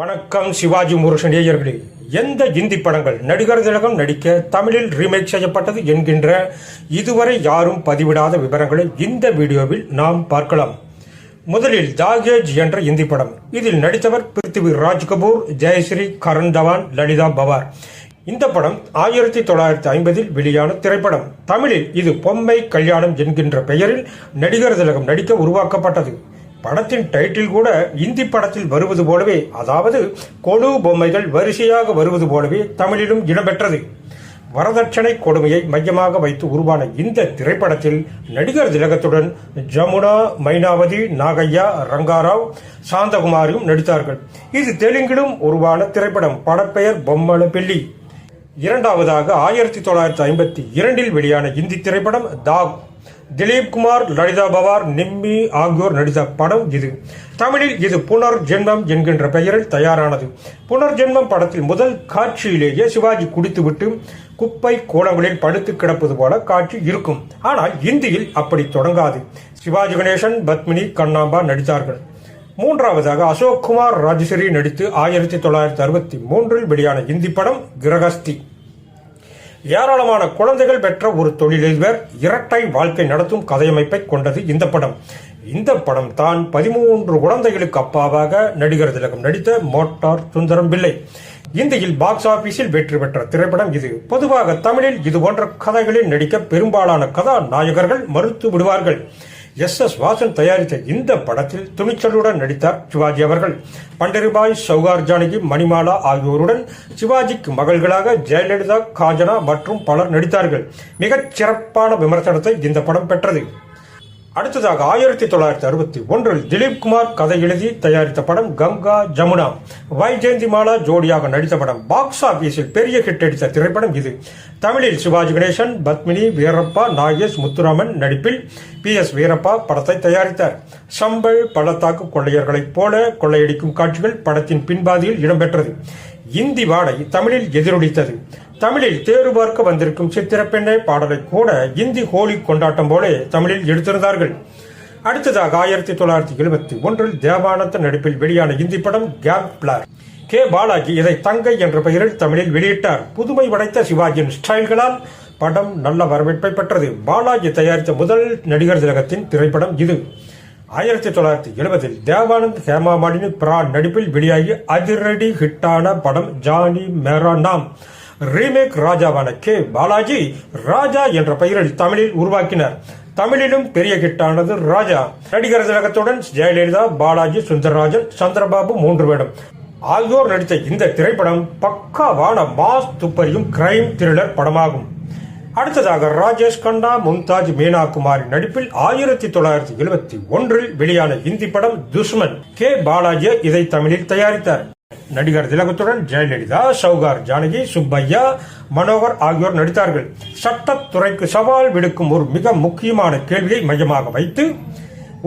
வணக்கம் சிவாஜி முருஷன் நேயர்களே. எந்த இந்தி படங்கள் நடிகர் திலகம் நடிக்க தமிழில் ரீமேக் செய்யப்பட்டது என்கின்ற இதுவரை யாரும் பதிவிடாத விவரங்களை இந்த வீடியோவில் நாம் பார்க்கலாம். முதலில் தாகேஜ் என்ற இந்தி படம். இதில் நடித்தவர் பிருத்திவி ராஜ் கபூர் ஜெயஸ்ரீ கரண் தவான் லலிதா பவார். இந்த படம் ஆயிரத்தி தொள்ளாயிரத்தி ஐம்பதில் வெளியான திரைப்படம். தமிழில் இது பொம்மை கல்யாணம் என்கின்ற பெயரில் நடிகர் திலகம் நடிக்க உருவாக்கப்பட்டது. படத்தின் டைட்டில் கூட இந்தி படத்தில் வருவது போலவே அதாவது கொடு பொம்மைகள் வரிசையாக வருவது போலவே தமிழிலும் இடம்பெற்றது. வரதட்சணை கொடுமையை மையமாக வைத்து உருவான இந்த திரைப்படத்தில் நடிகர் திலகத்துடன் ஜமுனா மைனாவதி நாகையா ரங்காராவ் சாந்தகுமாரியும் நடித்தார்கள். இது தெலுங்கிலும் உருவான திரைப்படம். படப்பெயர் பொம்மல பெல்லி இரண்டாவதாக ஆயிரத்தி தொள்ளாயிரத்தி ஐம்பத்தி இரண்டில் வெளியான இந்தி திரைப்படம் தாக் திலீப் குமார் லலிதா பவார் நிம்மி ஆகியோர் நடித்த படம் இது. தமிழில் இது புனர் ஜென்மம் என்கின்ற பெயரில் தயாரானது. புனர் ஜென்மம் படத்தில் முதல் காட்சியிலேயே சிவாஜி குடித்துவிட்டு குப்பை கோலங்களில் படுத்து கிடப்பது போல காட்சி இருக்கும். ஆனால் இந்தியில் அப்படி தொடங்காது. சிவாஜி கணேசன் பத்மினி கண்ணாம்பா நடித்தார்கள். மூன்றாவதாக அசோக் குமார் ராஜஸ்ரீ நடித்து ஆயிரத்தி தொள்ளாயிரத்தி அறுபத்தி மூன்றில் வெளியான இந்தி படம் கிரகஸ்தி. ஏராளமான குழந்தைகள் பெற்ற ஒரு தொழிலதிபர் இரட்டை வாழ்க்கை நடத்தும் கதையமைப்பை கொண்டது இந்த படம். இந்த படம் தான் பதிமூன்று குழந்தைகளுக்கு அப்பாவாக நடிகர் திலகம் நடித்த மோட்டார் சுந்தரம் பிள்ளை. இந்தியில் பாக்ஸ் ஆபீஸில் வெற்றி பெற்ற திரைப்படம் இது. பொதுவாக தமிழில் இது போன்ற கதைகளில் நடிக்க பெரும்பாலான கதாநாயகர்கள் மறுத்து விடுவார்கள். எஸ் எஸ் வாசன் தயாரித்த இந்த படத்தில் துணிச்சலுடன் நடித்தார் சிவாஜி அவர்கள். பண்டரிபாய் சௌகார் ஜானகி மணிமாலா ஆகியோருடன் சிவாஜிக்கு மகள்களாக ஜெயலலிதா காஞ்சனா மற்றும் பலர் நடித்தார்கள். மிகச் சிறப்பான விமர்சனத்தை இந்த படம் பெற்றது. அடுத்ததாக ஆயிரத்தி தொள்ளாயிரத்தி அறுபத்தி ஒன்றில் திலீப் குமார் கதை எழுதி தயாரித்த படம் கங்கா ஜமுனா. வைஜெயந்தி மாலா ஜோடியாக நடித்த படம் பாக்ஸ் ஆபீஸில் பெரிய ஹிட் அடித்த திரைப்படம் இது. தமிழில் சிவாஜி கணேசன் பத்மினி வீரப்பா நாகேஷ் முத்துராமன் நடிப்பில் பி எஸ் வீரப்பா படத்தை தயாரித்தார். சம்பல் பள்ளத்தாக்கு கொள்ளையர்களைப் போல கொள்ளையடிக்கும் காட்சிகள் படத்தின் பின்பாதியில் இடம்பெற்றது. இந்தி வாடை தமிழில் எதிரொலித்தது. தமிழில் தேர்வு பார்க்க வந்திருக்கும் சித்திரப்பெண்ணை பாடலை கூட இந்தி ஹோலி கொண்டாட்டம் போல தமிழில் எடுத்திருந்தார்கள். அடுத்ததாக ஆயிரத்தி தொள்ளாயிரத்தி எழுபத்தி ஒன்றில் தேவானந்த நடிப்பில் வெளியான இந்தி படம் கேங் கே பாலாஜி இதை தங்கை என்ற பெயரில் தமிழில் வெளியிட்டார். புதுமை படைத்த சிவாஜியின் ஸ்டைல்களால் படம் நல்ல வரவேற்பை பெற்றது. பாலாஜி தயாரித்த முதல் நடிகர் திலகத்தின் திரைப்படம் இது. ஆயிரத்தி தொள்ளாயிரத்தி எழுபதில் தேவானந்த் ஹேமா மாலினி பிரான் நடிப்பில் வெளியாகி அதிரடி ஹிட்டான படம் ஜானி மேரா நாம் ரீமேக் ராஜாவான கே பாலாஜி ராஜா என்ற பெயரில் தமிழில் உருவாக்கினார். தமிழிலும் பெரிய ஹிட்டானது ராஜா. நடிகர் திலகத்துடன் ஜெயலலிதா பாலாஜி சுந்தரராஜன் சந்திரபாபு மூன்று வேடம் ஆகியோர் நடித்த இந்த திரைப்படம் பக்காவான மாஸ் துப்பறியும் கிரைம் த்ரில்லர் படமாகும். அடுத்ததாக ராஜேஷ் கண்டா மும்தாஜ் மீனா குமாரி நடிப்பில் ஆயிரத்தி தொள்ளாயிரத்தி எழுபத்தி ஒன்றில் வெளியான இந்தி படம் துஷ்மன். கே பாலாஜி இதை தமிழில் தயாரித்தார். நடிகர் திலகத்துடன் ஜெயலலிதா சௌகார் ஜானகி சுப்பையா மனோகர் ஆகியோர் நடித்தார்கள். சட்டத்துறைக்கு சவால் விடுக்கும் ஒரு மிக முக்கியமான கேள்வியை மையமாக வைத்து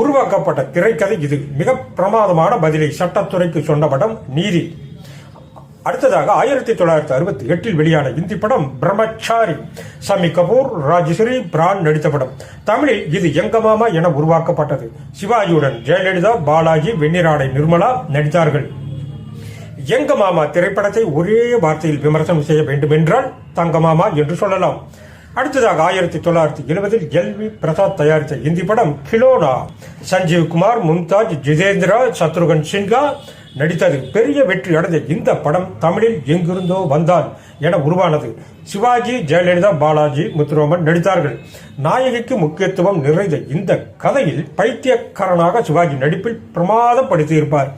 உருவாக்கப்பட்ட திரைக்கதை இது. மிக பிரமாதமான பதிலை சட்டத்துறைக்கு சொன்ன படம் நீதி. அடுத்ததாக ஆயிரத்தி தொள்ளாயிரத்தி அறுபத்தி எட்டில் வெளியான இந்தி படம் பிரம்மச்சாரி. சமி கபூர் ராஜஸ்ரீ பிரான் நடித்த படம். தமிழில் இது எங்க மாமா என உருவாக்கப்பட்டது. சிவாஜியுடன் ஜெயலலிதா பாலாஜி வெண்ணிராடை நிர்மலா நடித்தார்கள். எங்க மாமா திரைப்படத்தை ஒரே வார்த்தையில் விமர்சனம் செய்ய வேண்டுமென்றால் தங்க மாமா என்று சொல்லலாம். அடுத்ததாக ஆயிரத்தி தொள்ளாயிரத்தி எழுபதில் எல் வி பிரசாத் தயாரித்த இந்தி படம் கிலோனா. சஞ்சீவ் குமார் மும்தாஜ் ஜிதேந்திரா சத்ருகன் சின்ஹா நடித்தது பெரிய வெற்றி அடைந்த இந்த படம் தமிழில் எங்கிருந்தோ வந்தான் என உருவானது. சிவாஜி ஜெயலலிதா பாலாஜி முத்துரோமன் நடித்தார்கள். நாயகிக்கு முக்கியத்துவம் நிறைந்த இந்த கதையில் பைத்தியக்காரனாக சிவாஜி நடிப்பில் பிரமாதப்படுத்தியிருப்பார்.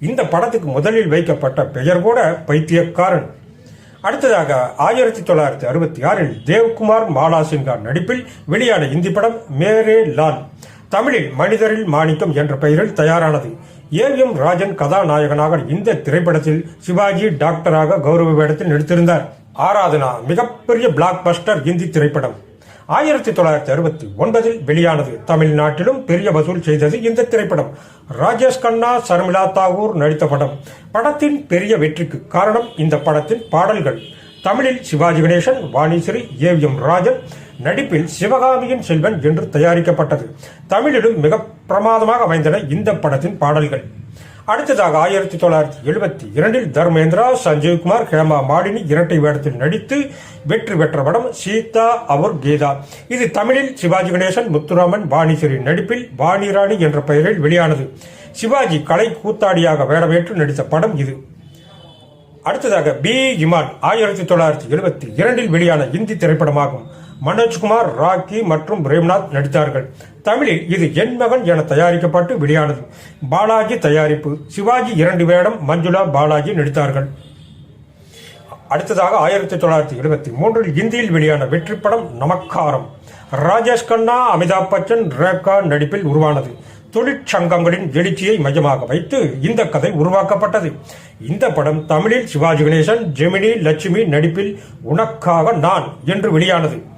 இந்த படத்துக்கு முதலில் வைக்கப்பட்ட பெயர் கூட பைத்தியக்காரன். அடுத்ததாக ஆயிரத்தி தொள்ளாயிரத்தி அறுபத்தி ஆறில் தேவ்குமார் மாலா சின்ஹா நடிப்பில் வெளியான இந்தி படம் மேரே லால். தமிழில் மனிதரில் மாணிக்கம் என்ற பெயரில் தயாரானது. ஏ எம் ராஜன் கதாநாயகனாக இந்த திரைப்படத்தில் சிவாஜி டாக்டராக கௌரவ வேடத்தில் நடித்திருந்தார். ஆராதனா மிகப்பெரிய பிளாக் பஸ்டர் இந்தி திரைப்படம். ஆயிரத்தி தொள்ளாயிரத்தி அறுபத்தி ஒன்பதில் வெளியானது தமிழ்நாட்டிலும் பெரிய வசூல் செய்தது இந்த திரைப்படம். ராஜேஷ் கண்ணா சர்மிளா தாகூர் நடித்த படம். படத்தின் பெரிய வெற்றிக்கு காரணம் இந்த படத்தின் பாடல்கள். தமிழில் சிவாஜி கணேசன் வாணிஸ்ரீ ஏ எம் ராஜன் நடிப்பில் சிவகாமியின் செல்வன் என்று தயாரிக்கப்பட்டது. தமிழிலும் மிக பிரமாதமாக அமைந்தன இந்த படத்தின் பாடல்கள். அடுத்ததாக ஆயிரத்தி தொள்ளாயிரத்தி எழுபத்தி இரண்டில் தர்மேந்திரா சஞ்சீவ்குமார் ஹேமா மாடினி இரட்டை வேடத்தில் நடித்து வெற்றி பெற்ற படம் சீதா அவர் கீதா. இது தமிழில் சிவாஜி கணேசன் முத்துராமன் வாணிஸ்வரி நடிப்பில் வாணிராணி என்ற பெயரில் வெளியானது. சிவாஜி கலை கூத்தாடியாக வேடமேற்று நடித்த படம் இது. அடுத்ததாக பி இமான் ஆயிரத்தி தொள்ளாயிரத்தி எழுபத்தி இரண்டில் வெளியான இந்தி திரைப்படமாகும். மனோஜ்குமார் ராக்கி மற்றும் பிரேம்நாத் நடித்தார்கள். தமிழில் இது என் மகன் என தயாரிக்கப்பட்டு வெளியானது. பாலாஜி தயாரிப்பு. சிவாஜி இரண்டு வேடம் மஞ்சுளா பாலாஜி நடித்தார்கள். அடுத்ததாக ஆயிரத்தி தொள்ளாயிரத்தி எழுபத்தி மூன்றில் இந்தியில் வெளியான வெற்றி படம் நமக்காரம். ராஜேஷ் கண்ணா அமிதாப் பச்சன் ரேகா நடிப்பில் உருவானது. தொழிற்சங்கங்களின் எழுச்சியை மையமாக வைத்து இந்த கதை உருவாக்கப்பட்டது. இந்த படம் தமிழில் சிவாஜி கணேசன் ஜெமினி லட்சுமி நடிப்பில் உனக்காக நான் என்று வெளியானது.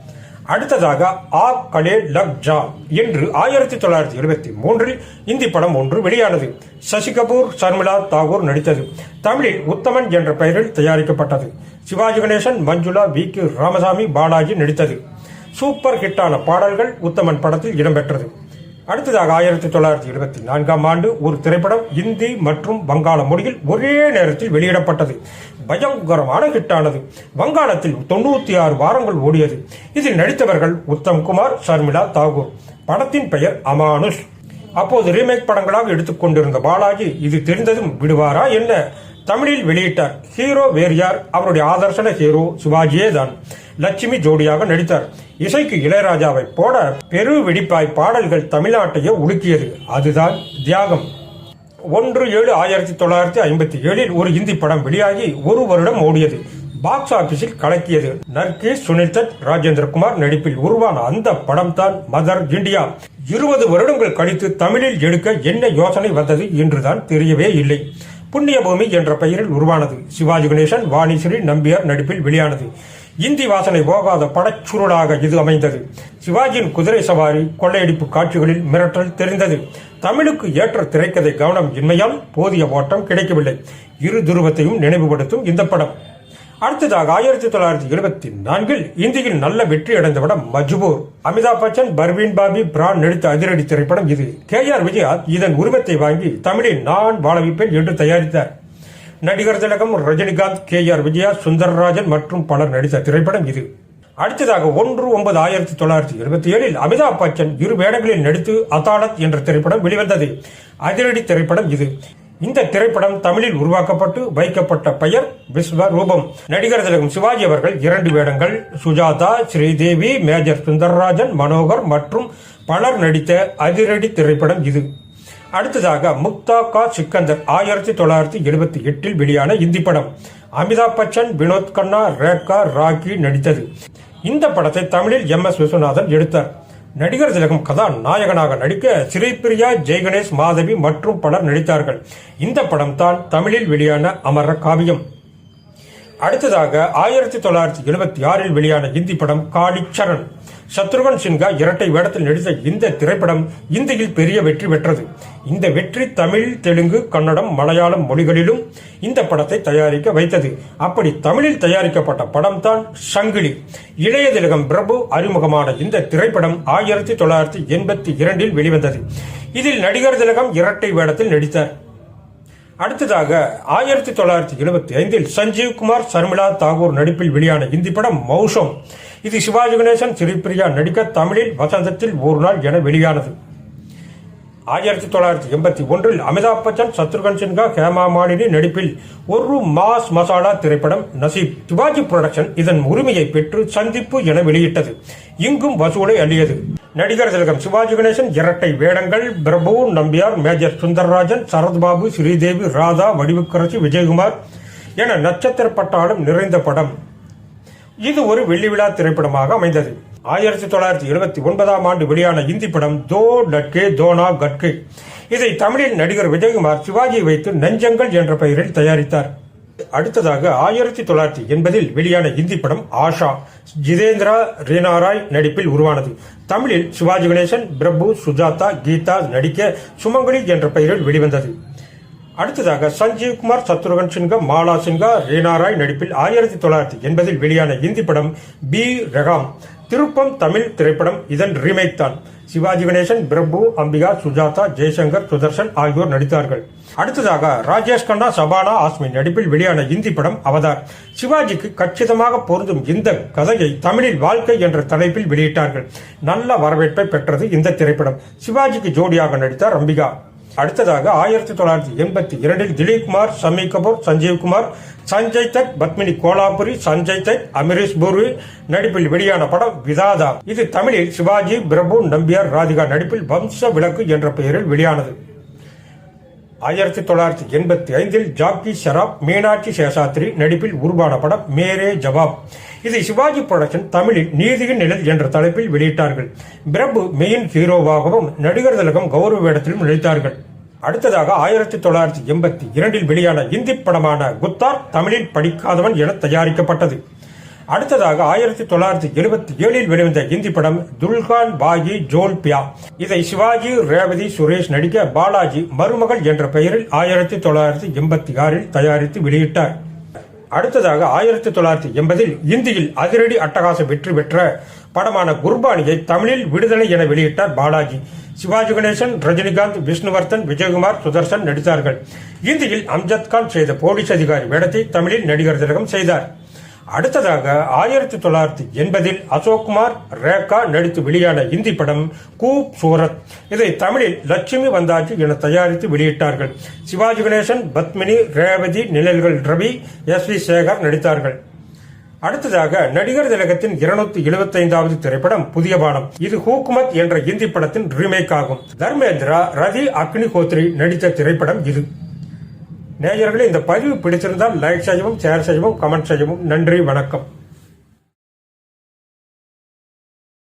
அடுத்ததாக ஆ கலே லக் ஜா என்று ஆயிரத்தி தொள்ளாயிரத்தி எழுபத்தி மூன்றில் இந்தி படம் ஒன்று வெளியானது. சசி கபூர் சர்மிளா தாகூர் நடித்தது. தமிழில் உத்தமன் என்ற பெயரில் தயாரிக்கப்பட்டது. சிவாஜி கணேசன் மஞ்சுளா வி கே ராமசாமி பாலாஜி நடித்தது. சூப்பர் ஹிட்டான பாடல்கள் உத்தமன் படத்தில் இடம்பெற்றது. அடுத்ததாக ஆயிரத்தி தொள்ளாயிரத்தி எழுபத்தி நான்காம் ஆண்டு ஒரு திரைப்படம் இந்தி மற்றும் வங்காள மொழியில் ஒரே நேரத்தில் வெளியிடப்பட்டது. பயங்கரமான ஹிட்டானது. வங்காளத்தில் தொண்ணூத்தி ஆறு வாரங்கள் ஓடியது. இதில் நடித்தவர்கள் உத்தம் குமார் ஷர்மிளா தாகூர். படத்தின் பெயர் அமானுஷ். அப்போது ரீமேக் படங்களாக எடுத்துக்கொண்டிருந்த பாலாஜி இது தெரிந்ததும் விடுவாரா என்ன? தமிழில் வெளியிட்டார் ஹீரோ வேறு யார்? அவருடைய ஆதர்சன ஹீரோ சிவாஜியே தான். லட்சுமி ஜோடியாக நடித்தார். இசைக்கு இளையராஜாவை போட பெரு வெடிப்பாய் பாடல்கள் தமிழ்நாட்டையே உலுக்கியது. அதுதான் தியாகம். ஒன்று ஏழு ஆயிரத்தி தொள்ளாயிரத்தி ஐம்பத்தி ஏழில் ஒரு இந்தி படம் வெளியாகி ஒரு வருடம் ஓடியது. பாக்ஸ் ஆபீஸில் கலக்கியது. நர்கேஷ் சுனில் தத் ராஜேந்திரகுமார் நடிப்பில் உருவான அந்த படம் தான் மதர் இந்தியா இருபது வருடங்கள் கழித்து தமிழில் எடுக்க என்ன யோசனை வந்தது என்றுதான் தெரியவே இல்லை. புண்ணியபூமி என்ற பெயரில் உருவானது. சிவாஜி கணேசன் வாணிஸ்ரீ நம்பியார் நடிப்பில் வெளியானது. இந்தி வாசனை போகாத படச்சுருளாக இது அமைந்தது. சிவாஜியின் குதிரை சவாரி கொள்ளையடிப்பு காட்சிகளில் மிரட்டல் தெரிந்தது. தமிழுக்கு ஏற்ற திரைக்கதை கவனம் இன்மையால் போதிய ஓட்டம் கிடைக்கவில்லை. இரு துருவத்தையும் நினைவுபடுத்தும் இந்த படம். அடுத்ததாக ஆயிரத்தி தொள்ளாயிரத்தி எழுபத்தி நான்கில் இந்தியில் நல்ல வெற்றி அடைந்த படம் மஜ்பூர். அமிதாப் பச்சன் பர்வீன் பாபி பிரான் நடித்த அதிரடி திரைப்படம் இது. கே ஆர் விஜயா இதன் உரிமத்தை வாங்கி தமிழில் நான் வாழ வைப்பேன் என்று தயாரித்தார். நடிகர் திலகம் ரஜினிகாந்த் கே. ஆர். விஜயா சுந்தரராஜன் மற்றும் பலர் நடித்த திரைப்படம் இது. அடுத்ததாக ஒன்று ஒன்பது ஆயிரத்தி தொள்ளாயிரத்தி எழுபத்தி ஏழில் அமிதாப் பச்சன் இரு வேடங்களில் நடித்து அதாலத் என்ற திரைப்படம் வெளிவந்தது. அதிரடி திரைப்படம் இது. இந்த திரைப்படம் தமிழில் உருவாக்கப்பட்டு வைக்கப்பட்ட பெயர் விஸ்வரூபம். நடிகர் திலகம் சிவாஜி அவர்கள் இரண்டு வேடங்கள் சுஜாதா ஸ்ரீதேவி மேஜர் சுந்தரராஜன் மனோகர் மற்றும் பலர் நடித்த அதிரடி திரைப்படம் இது. அடுத்ததாக முக்தா கா சிக்கந்தர் ஆயிரத்தி தொள்ளாயிரத்தி எழுபத்தி எட்டில் வெளியான இந்தி படம். அமிதாப் பச்சன் வினோத் கண்ணா ரேகா ராக்கி நடித்தது. இந்த படத்தை தமிழில் எம் எஸ் விஸ்வநாதன் எடுத்தார். நடிகர் திலகம் கதாநாயகனாக நடிக்க சிறைப்பிரியா ஜெய்கணேஷ் மாதவி மற்றும் பலர் நடித்தார்கள். இந்த படம் தான் தமிழில் வெளியான அமர காவியம். அடுத்ததாக ஆயிரத்தி தொள்ளாயிரத்தி எழுபத்தி ஆறில் வெளியான இந்தி படம் காளிச்சரண். சத்ருகன் சின்ஹா இரட்டை வேடத்தில் நடித்த இந்த திரைப்படம் இந்தியில் பெரிய வெற்றி பெற்றது. இந்த வெற்றி தமிழ் தெலுங்கு கன்னடம் மலையாளம் மொழிகளிலும் இந்த படத்தை தயாரிக்க வைத்தது. அப்படி தமிழில் தயாரிக்கப்பட்ட படம் தான் சங்கிலி. இளைய திலகம் பிரபு அறிமுகமான இந்த திரைப்படம் ஆயிரத்தி தொள்ளாயிரத்தி எண்பத்தி இரண்டில் வெளிவந்தது. இதில் நடிகர் திலகம் இரட்டை வேடத்தில் நடித்தார். அடுத்ததாக ஆயிரத்தி தொள்ளாயிரத்தி எழுபத்தி ஐந்தில் சஞ்சீவ் குமார் சர்மிளா தாகூர் நடிப்பில் வெளியான இந்தி படம் மௌஷம் இது சிவாஜி கணேசன் ஸ்ரீபிரியா நடிக்க தமிழில் வசந்தத்தில் ஒரு நாள் என வெளியானது. ஆயிரத்தி தொள்ளாயிரத்தி எண்பத்தி ஒன்றில் அமிதாப் பச்சன் சத்ருகன் சின்ஹா ஹேமா மாலினி நடிப்பில் ஒரு மாஸ் மசாலா திரைப்படம் நசீப் சிவாஜி புரொடக்ஷன் இதன் உரிமையை பெற்று சந்திப்பு என வெளியிட்டது. இங்கும் வசூலை அள்ளியது. நடிகர் திலகம் சிவாஜி கணேசன் இரட்டை வேடங்கள் பிரபு நம்பியார் மேஜர் சுந்தரராஜன் சரத்பாபு ஸ்ரீதேவி ராதா வடிவுக்கரசி விஜயகுமார் என நட்சத்திர பட்டாளம் நிறைந்த படம். இது ஒரு வெள்ளி விழா திரைப்படமாக அமைந்தது. ஆயிரத்தி தொள்ளாயிரத்தி எழுபத்தி ஒன்பதாம் ஆண்டு வெளியான இந்தி படம் தோ லட்கே தோனா கட்கே. இதை தமிழில் நடிகர் விஜயகுமார் சிவாஜியை வைத்து நெஞ்சங்கள் என்ற பெயரில் தயாரித்தார். அடுத்ததாக ஆயிரத்தி தொள்ளாயிரத்தி எண்பதில் வெளியான இந்தி படம் ஆஷா ஜிதேந்திரா ரீனாராய் நடிப்பில் உருவானது. தமிழில் சிவாஜி கணேசன் பிரபு சுஜாதா கீதா நடிக்க சுமங்கலி என்ற பெயரில் வெளிவந்தது. அடுத்ததாக சஞ்சீவ் குமார் சத்ருகன் சின்ஹா மாலா சின்ஹா ரீனாராய் நடிப்பில் ஆயிரத்தி தொள்ளாயிரத்தி எண்பதில் வெளியான இந்தி படம் பி ரகாம். திருப்பம் தமிழ் திரைப்படம் இதன் ரீமேக் தான். சிவாஜி கணேசன் பிரபு அம்பிகா சுஜாதா ஜெய்சங்கர் சுதர்ஷன் ஆகியோர் நடித்தார்கள். அடுத்ததாக ராஜேஷ் கண்ணா சபானா ஆஸ்மி நடிப்பில் வெளியான இந்தி படம் அவதார். சிவாஜிக்கு கச்சிதமாக பொருந்தும் இந்த கதையை தமிழில் வாழ்க்கை என்ற தலைப்பில் வெளியிட்டார்கள். நல்ல வரவேற்பை பெற்றது இந்த திரைப்படம். சிவாஜிக்கு ஜோடியாக நடித்தார் அம்பிகா. அடுத்ததாக ஆயிரத்தி தொள்ளாயிரத்தி எண்பத்தி இரண்டில் திலீப் குமார் சமி கபூர் சஞ்சீவ் குமார் சஞ்சய் தத் பத்மினி கோலாபுரி சஞ்சய் தத் அமரீஷ் பூர்வி நடிப்பில் வெளியான படம் விதாதா. இது தமிழில் சிவாஜி பிரபு நம்பியார் ராதிகா நடிப்பில் வம்ச விளக்கு என்ற பெயரில் வெளியானது. ஆயிரத்தி தொள்ளாயிரத்தி எண்பத்தி ஐந்தில் ஜாக்கி ஷராப் மீனாட்சி சேஷாத்ரி நடிப்பில் உருவான படம் மேரே ஜவாப். இதை சிவாஜி புரொடக்ஷன் தமிழில் நீதியின் நிழல் என்ற தலைப்பில் வெளியிட்டார்கள். பிரபு மெயின் ஹீரோவாகவும் நடிகர் திலகம் கௌரவ வேடத்திலும் நடித்தார்கள். அடுத்ததாக ஆயிரத்தி தொள்ளாயிரத்தி எண்பத்தி இரண்டில் வெளியான இந்தி படமான குத்தார் தமிழில் படிக்காதவன் என தயாரிக்கப்பட்டது. அடுத்ததாக ஆயிரத்தி தொள்ளாயிரத்தி எழுபத்தி ஏழில் வெளிவந்த இந்தி படம் துல்கான் பாகி ஜோல் பியா. இதை சிவாஜி ரேவதி சுரேஷ் நடிக்க பாலாஜி மருமகள் என்ற பெயரில் ஆயிரத்தி தொள்ளாயிரத்தி எண்பத்தி ஆறில் தயாரித்து வெளியிட்டார். அடுத்ததாக ஆயிரத்தி தொள்ளாயிரத்தி எண்பதில் இந்தியில் அதிரடி அட்டகாச வெற்றி பெற்ற படமான குர்பானியை தமிழில் விடுதலை என வெளியிட்டார் பாலாஜி. சிவாஜி கணேசன் ரஜினிகாந்த் விஷ்ணுவர்தன் விஜயகுமார் சுதர்சன் நடித்தார்கள். இந்தியில் அம்ஜத் கான் செய்த போலீஸ் அதிகாரி வேடத்தை தமிழில் நடிகர் திலகம் செய்தார். அடுத்ததாக ஆயிரத்தி தொள்ளாயிரத்தி எண்பதில் அசோக்குமார் ரேகா நடித்து வெளியான இந்தி படம் கூப் சூரத். இதை தமிழில் லட்சுமி வந்தாஜி என தயாரித்து வெளியிட்டார்கள். சிவாஜி கணேசன் பத்மினி ரேவதி நிழல்கள் ரவி எஸ் வி சேகர் நடித்தார்கள். அடுத்ததாக நடிகர் திலகத்தின் இருநூத்தி எழுபத்தி ஐந்தாவது திரைப்படம் புதிய பானம். இது ஹூக்குமத் என்ற இந்தி படத்தின் ரீமேக் ஆகும். தர்மேந்திரா ரவி அக்னிஹோத்ரி நடித்த திரைப்படம் இது. நேயர்களே இந்த பதிவு பிடிச்சிருந்தால் லைக் செய்யவும் ஷேர் செய்யவும் கமெண்ட் செய்யவும் நன்றி வணக்கம்.